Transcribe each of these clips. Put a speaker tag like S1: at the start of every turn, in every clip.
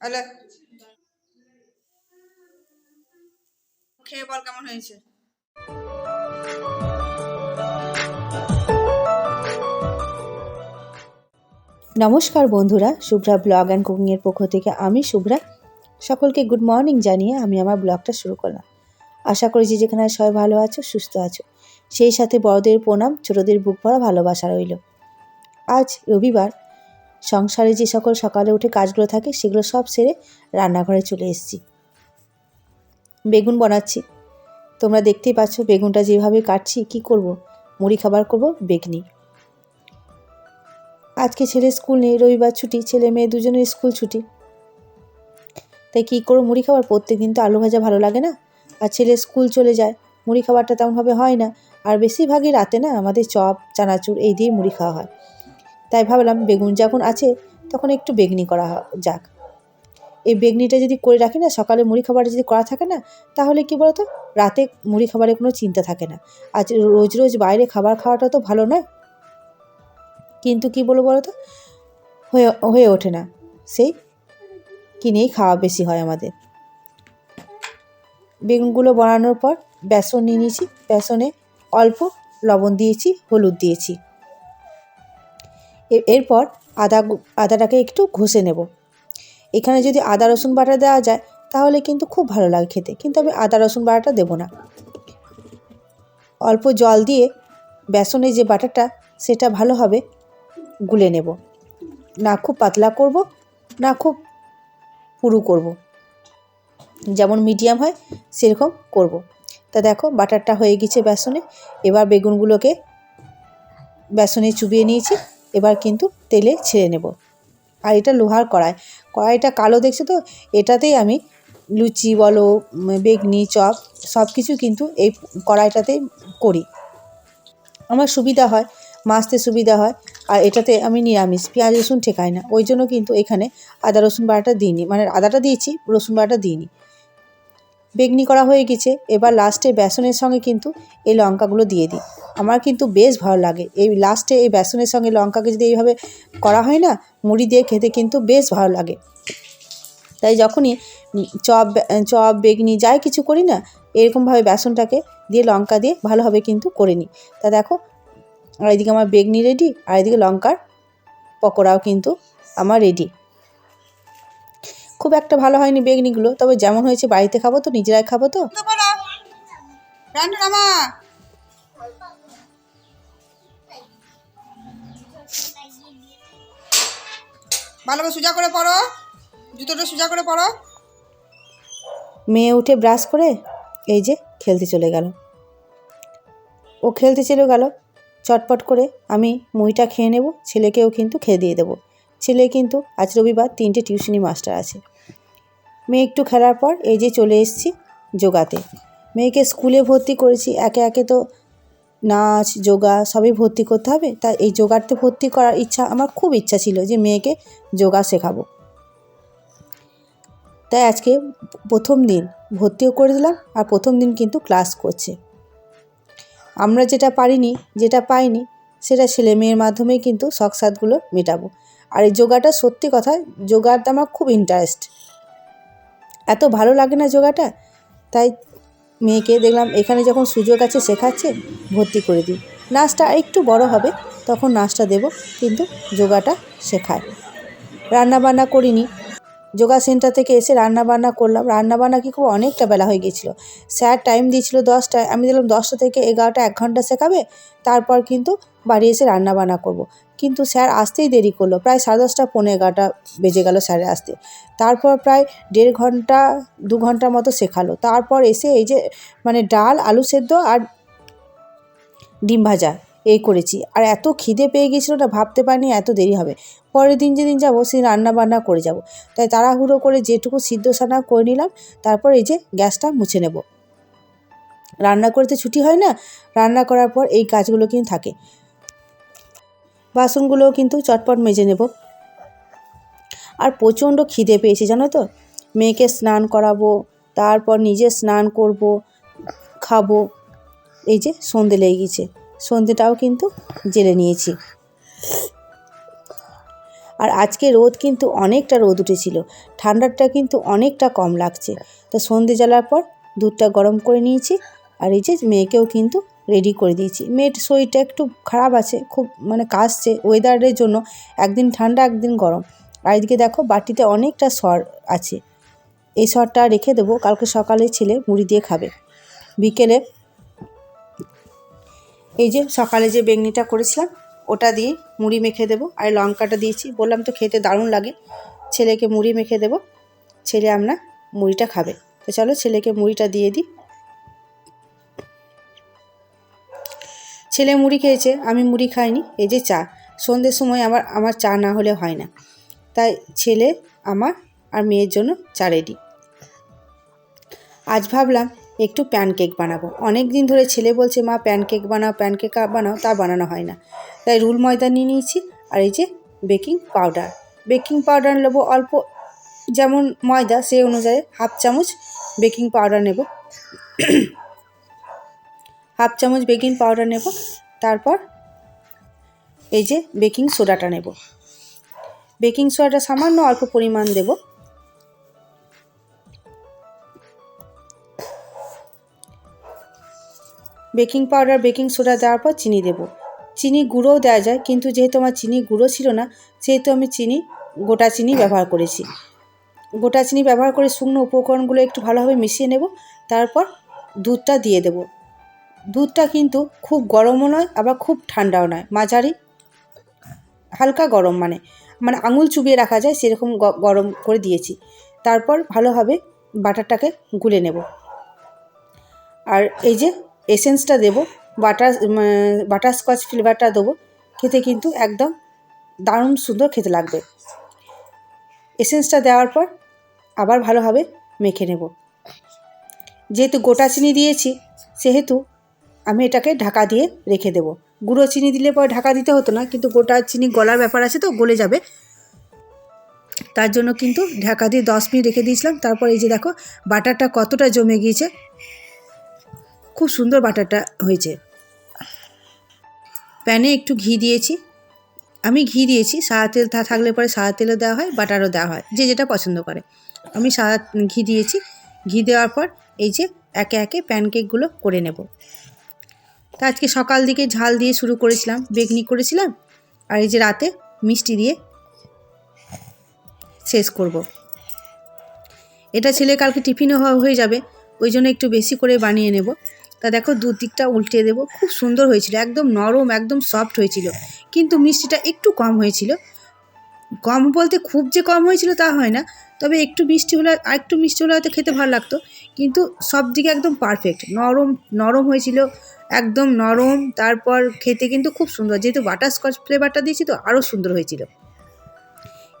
S1: Hello. খেয়ে বল কেমন হয়েছে?
S2: নমস্কার বন্ধুরা, শুভ্রা ব্লগ অ্যান্ড কুকিংয়ের পক্ষ থেকে আমি শুভ্রা। সকলকে গুড মর্নিং জানিয়ে আমি আমার ব্লগটা শুরু করলাম। আশা করি যে যেখানে সবাই ভালো আছো, সুস্থ আছো। সেই সাথে বড়দের প্রণাম, ছোটদের বুক ভরা ভালোবাসা রইল। আজ রবিবার, সংসারে যে সকল সকালে উঠে কাজগুলো থাকে সেগুলো সব সেরে রান্নাঘরে চলে এসেছি। বেগুন বানাচ্ছি। তোমরা দেখতেই পাচ্ছ বেগুনটা যেভাবে কাটছি, কি করব? মুড়ি খাবার করব বেগনি আজকে ছেলে স্কুল নেই, রবিবার ছুটি, ছেলে মেয়ে দুজনের স্কুল ছুটি। তাই কী করো মুড়ি খাবার প্রত্যেক দিন তো আলু ভাজা ভালো লাগে না। আর ছেলে স্কুল চলে যায়, মুড়ি খাবারটা তেমনভাবে হয় না। আর বেশিরভাগই রাতে না আমাদের চপ, চানাচুর এই দিয়ে মুড়ি খাওয়া হয়। তাই ভাবলাম বেগুন যখন আছে তখন একটু বেগনি করা যাক। এই বেগনিটা যদি করে রাখি না, সকালে মুড়ি খাবারটা যদি করা থাকে না, তাহলে কি বলতো? রাতে মুড়ি খাবারের কোনো চিন্তা থাকে না। আজ রোজ রোজ বাইরে খাবার খাওয়াটা তো ভালো নয়। কিন্তু কি বলব বলো তো হয়ে হয়ে ওঠে না। সেই কিনেই খাওয়া বেশি হয় আমাদের। বেগুনগুলো বানানোর পর বেসন নিয়ে নিয়েছি। বেসনে অল্প লবণ দিয়েছি, হলুদ দিয়েছি। এরপর আদা আদাটাকে একটু ঘষে নেব। এখানে যদি আদা, রসুন বাটা দেওয়া যায়, তাহলে কিন্তু খুব ভালো লাগে খেতে। কিন্তু আমি আদা, রসুন বাটাটা দেবো না। অল্প জল দিয়ে বেসনের যে বাটাটা, সেটা ভালোভাবে গুলে নেব। না খুব পাতলা করব, না খুব পুরু করব। যেমন মিডিয়াম হয়, সেরকম করব। তা দেখো, বাটারটা হয়ে গেছে বেসনে। এবার বেগুনগুলোকে বেসনে চুবিয়ে নিয়েছি। এবার কিন্তু তেলে ছেড়ে নেব। আর এটা লোহার কড়াই। কড়াইটা কালো দেখছ তো? এটাতেই আমি লুচি বলো বেগনি, চপ সব কিছু কিন্তু এই কড়াইটাতেই করি। আমার সুবিধা হয়। মাছতে সুবিধা হয়। আর এটাতে আমি নিরামিষ, পেঁয়াজ, রসুন ঠেকাই না। ওই জন্য কিন্তু এখানে আদা, রসুন বাটাটা দিইনি। মানে আদাটা দিয়েছি, রসুন বাটাটা দিইনি। বেগনি করা হয়ে গেছে। এবার লাস্টে বেসনের সঙ্গে কিন্তু এই লঙ্কাগুলো দিয়ে দিই। আমার কিন্তু বেশ ভালো লাগে। এই লাস্টে এই বেসনের সঙ্গে লঙ্কাকে যদি এইভাবে করা হয় না, মুড়ি দিয়ে খেতে কিন্তু বেশ ভালো লাগে। তাই যখনই চপ চপ, বেগনি যাই কিছু করি না, এরকমভাবে বেসনটাকে দিয়ে লঙ্কা দিয়ে ভালোভাবে কিন্তু করে নিই। তা দেখো আর এদিকে আমার বেগনি রেডি আর এদিকে লঙ্কার পকোড়াও কিন্তু আমার রেডি খুব একটা ভালো হয়নি বেগনিগুলো তবে যেমন হয়েছে বাড়িতে খাব তো নিজেরাই খাব তো।
S1: তো বলো ভালো করে সোজা করে পড়ো জুতোটা সোজা করে পড়ো।
S2: মেয়ে উঠে ব্রাশ করে এই যে খেলতে চলে গেল। ও খেলতে চলে গেল। চটপট করে আমি মুইটা খেয়ে নেব, ছেলেকেও কিন্তু খেয়ে দিয়ে দেবো। ছেলে কিন্তু আজ রবিবার তিনটে টিউশনি মাস্টার আছে। মেয়ে একটু খেলার পর এই যে চলে এসেছি যোগাতে। মেয়েকে স্কুলে ভর্তি করেছি, একে একে তো নাচ, যোগা সবই ভর্তি করতে হবে। তা এই যোগাতে ভর্তি করার ইচ্ছা, আমার খুব ইচ্ছা ছিল যে মেয়েকে যোগা শেখাবো। তাই আজকে প্রথম দিন ভর্তিও করে দিলাম আর প্রথম দিন কিন্তু ক্লাস করছে। আমরা যেটা পারিনি, যেটা পাইনি, সেটা ছেলে মেয়ের মাধ্যমেই কিন্তু শখ সাদগুলো মেটাবো। আর এই যোগাটা সত্যি কথা যোগাটা আমার খুব ইন্টারেস্ট এত ভালো লাগে না যোগাটা, তাই মেয়েকে দেখলাম, এখানে যখন সুযোগ আছে শেখাচ্ছে, ভর্তি করে দিই। নাচটা একটু বড় হবে, তখন নাচটা দেব, কিন্তু যোগাটা শেখায়। রান্না বান্না করিনি যোগা সেন্টার থেকে এসে রান্না বান্না করলাম। রান্না বান্না কি খুব অনেকটা বেলা হয়ে গেছিল স্যার টাইম দিয়েছিল দশটায়। আমি দিলাম দশটা থেকে এগারোটা, এক ঘণ্টা শেখাবে। তারপর কিন্তু বাড়ি এসে রান্না বান্না করব। কিন্তু স্যার আসতেই দেরি করল। প্রায় সাড়ে দশটা, পৌনে এগারোটা বেজে গেল স্যারের আসতে। তারপর প্রায় দেড় ঘণ্টা, দু ঘণ্টার মতো শেখালো। তারপর এসে এই যে মানে ডাল, আলু সেদ্ধ আর ডিম ভাজা। এই করেছি। আর এত খিদে পেয়ে গেছিল না ভাবতে পারিনি এত দেরি হবে। পরের দিন যেদিন যাব সেদিন রান্না বান্না করে যাব। তাই তাড়াহুড়ো করে যেটুকু সিদ্ধ সানা করে নিলাম, তারপর এই যে গ্যাসটা মুছে নেব। রান্না করতে ছুটি হয় না, রান্না করার পর এই কাজগুলো কিন্তু থাকে। বাসনগুলোও কিন্তু চটপট মেজে নেব। আর প্রচণ্ড খিদে পেয়েছে, জানো তো? মেয়েকে স্নান করাবো, তারপর নিজে স্নান করব, খাব, এই যে সন্ধে লেগে সন্ধেটাও কিন্তু জেলে নিয়েছি। আর আজকে রোদ কিন্তু অনেকটা রোদ উঠেছিল, ঠান্ডাটা কিন্তু অনেকটা কম লাগছে। তো সন্ধে জ্বালার পর দুধটা গরম করে নিয়েছি, আর এই যে মেয়েকেও কিন্তু রেডি করে দিয়েছি। মেয়ের শরীরটা একটু খারাপ আছে, খুব মানে কাশছে ওয়েদারের জন্য একদিন ঠান্ডা, একদিন গরম। আর এদিকে দেখো, বাটিতে অনেকটা সর আছে। এই সরটা রেখে দেবো, কালকে সকালে ছেলে মুড়ি দিয়ে খাবে। বিকেলে এই যে সকালে যে বেগনিটা করেছিলাম, ওটা দিয়ে মুড়ি মেখে দেবো। আর লঙ্কাটা দিয়েছি, বললাম তো খেতে দারুণ লাগে। ছেলেকে মুড়ি মেখে দেবো, ছেলে আমরা মুড়িটা খাবে। তো চলো ছেলেকে মুড়িটা দিয়ে দিই। ছেলে মুড়ি খেয়েছে, আমি মুড়ি খাইনি, এই যে চা। সন্ধ্যের সময় আমার আমার চা না হলে হয় না। তাই ছেলে, আমার আর মেয়ের জন্য চা রেডি আজ ভাবলাম একটু প্যানকেক বানাবো। অনেক দিন ধরে ছেলে বলছে, মা, প্যানকেক বানাও প্যানকেক বানাও। তা বানানো হয় না। তাই রুল ময়দা নিয়ে নিয়েছি আর এই যে বেকিং পাউডার। বেকিং পাউডার নেব অল্প, যেমন ময়দা সেই অনুযায়ী হাফ চামচ বেকিং পাউডার নেব। হাফ চামচ বেকিং পাউডার নেব। তারপর এই যে বেকিং সোডাটা নেব। বেকিং সোডাটা সামান্য অল্প পরিমাণ দেব। বেকিং পাউডার, বেকিং সোডা দেওয়ার পর চিনি দেব। চিনি গুঁড়োও দেওয়া যায়, কিন্তু যেহেতু আমার চিনি গুঁড়ো ছিল না, সেহেতু আমি চিনি, গোটা চিনি ব্যবহার করেছি। গোটা চিনি ব্যবহার করে শুকনো উপকরণগুলো একটু ভালোভাবে মিশিয়ে নেব, তারপর দুধটা দিয়ে দেব। দুধটা কিন্তু খুব গরমও নয়, আবার খুব ঠান্ডাও নয়, মাঝারি, হালকা গরম মানে মানে আঙুল চুবিয়ে রাখা যায়, সেরকম গরম করে দিয়েছি। তারপর ভালোভাবে বাটারটাকে গুলে নেব। আর এই যে এসেন্সটা দেবো বাটার বাটার স্কচ ফ্লেভারটা দেবো, খেতে কিন্তু একদম দারুণ সুন্দর খেতে লাগবে। এসেন্সটা দেওয়ার পর আবার ভালোভাবে মেখে নেব। যেহেতু গোটা চিনি দিয়েছি, সেহেতু আমি এটাকে ঢাকা দিয়ে রেখে দেবো। গুঁড়ো চিনি দিলে পরে ঢাকা দিতে হতো না, কিন্তু গোটা চিনি গলার ব্যাপার আছে তো, গলে যাবে। তার জন্য কিন্তু ঢাকা দিয়ে দশ মিনিট রেখে দিয়েছিলাম। তারপর এই যে দেখো বাটারটা কতটা জমে গিয়েছে। খুব সুন্দর বাটারটা হয়েছে। প্যানে একটু ঘি দিয়েছি। আমি ঘি দিয়েছি, সাদা তেল থাকলে পরে সাদা তেলও দেওয়া হয়, বাটারও দেওয়া হয়, যে যেটা পছন্দ করে। আমি সাদা ঘি দিয়েছি, ঘি দেওয়ার পর এই যে একে একে প্যানকেকগুলো করে নেব। তা আজকে সকাল দিকে ঝাল দিয়ে শুরু করেছিলাম, বেগনি করেছিলাম, আর এই যে রাতে মিষ্টি দিয়ে শেষ করব। এটা ছেলে কালকে টিফিনও হয়ে যাবে, ওই জন্য একটু বেশি করে বানিয়ে নেব। তা দেখো দু দিকটা উল্টে দেবো। খুব সুন্দর হয়েছিল, একদম নরম, একদম সফট হয়েছিল। কিন্তু মিষ্টিটা একটু কম হয়েছিল। কম বলতে খুব যে কম হয়েছিল তা হয় না, তবে একটু মিষ্টি হলে আর একটু মিষ্টি হলে হয়তো খেতে ভালো লাগতো। কিন্তু সব দিকে একদম পারফেক্ট নরম নরম হয়েছিল, একদম নরম। তারপর খেতে কিন্তু খুব সুন্দর, যেহেতু বাটার স্কচ ফ্লেভারটা দিয়েছি তো আরও সুন্দর হয়েছিল।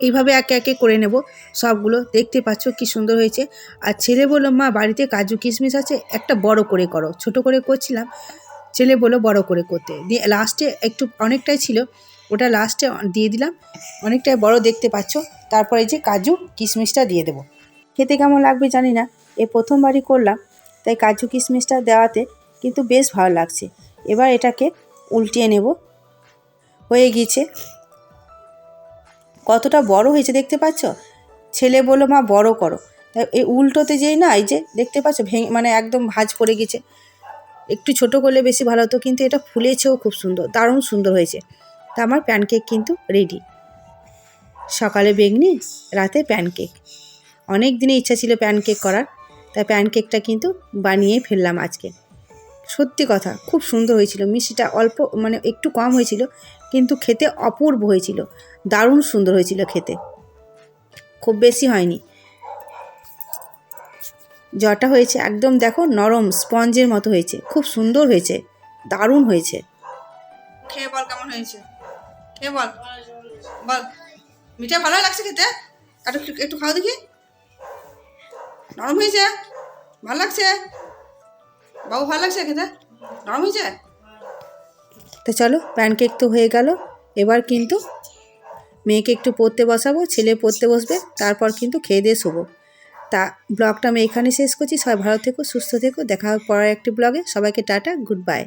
S2: এইভাবে একে একে করে নেব। সবগুলো দেখতে পাচ্ছ কি সুন্দর হয়েছে। আর ছেলে বলল, মা, বাড়িতে কাজু কিশমিশ আছে, একটা বড় করে করো। ছোট করে করছিলাম, ছেলে বলল, বড় করে করতে। দিয়ে লাস্টে একটু অনেকটাই ছিল, ওটা লাস্টে দিয়ে দিলাম। অনেকটাই বড় দেখতে পাচ্ছ। তারপরে যে কাজু কিশমিশটা দিয়ে দেবো। খেতে কেমন লাগবে জানি না। এ প্রথমবারই করলাম, তাই কাজু কিশমিশটা দেওয়াতে কিন্তু বেশ ভালো লাগছে। এবার এটাকে উল্টিয়ে নেব। হয়ে গিয়েছে। কতটা বড় হয়েছে দেখতে পাচ্ছ? ছেলে বলল, মা, বড় করো। তাই এই উল্টোতে যেই না, এই যে দেখতে পাচ্ছ, ভেঙে মানে একদম ভাঁজ পড়ে গেছে। একটু ছোট করলে বেশি ভালো হতো, কিন্তু এটা ফুলেছেও খুব সুন্দর, দারুণ সুন্দর হয়েছে। তা আমার প্যানকেক কিন্তু রেডি সকালে বেগনি, রাতে প্যানকেক অনেক দিনে ইচ্ছা ছিল প্যানকেক করার তাই প্যানকেকটা কিন্তু বানিয়ে ফেললাম আজকে। সত্যি কথা, খুব সুন্দর হয়েছিল। মিষ্টিটা অল্প মানে একটু কম হয়েছিল, কিন্তু খেতে অপূর্ব হয়েছিল। দারুণ সুন্দর হয়েছিল খেতে। খুব বেশি হয়নি। জটা হয়েছে একদম, দেখো, নরম স্পঞ্জের মতো হয়েছে। খুব সুন্দর হয়েছে, দারুণ হয়েছে।
S1: খেয়ে বল কেমন হয়েছে? খেয়ে বল। বল। মিঠা ভালো লাগছে খেতে? একটু একটু খাও দেখি। নরম হয়েছে? ভালো লাগছে? বাবু, ভালো লাগছে খেতে? নরম হয়েছে?
S2: তো চলো প্যানকেক তো হয়ে গেল। এবার কিন্তু মেয়েকে একটু পড়তে বসাবো, ছেলে পড়তে বসবে, তারপর কিন্তু খেয়ে দিয়ে শোবো। তা ব্লগটা আমি এখানে শেষ করছি, সবাই ভালো থেকো, সুস্থ থেকো, দেখা হবে পরের একটি ব্লগে। সবাইকে টাটা, গুড বাই।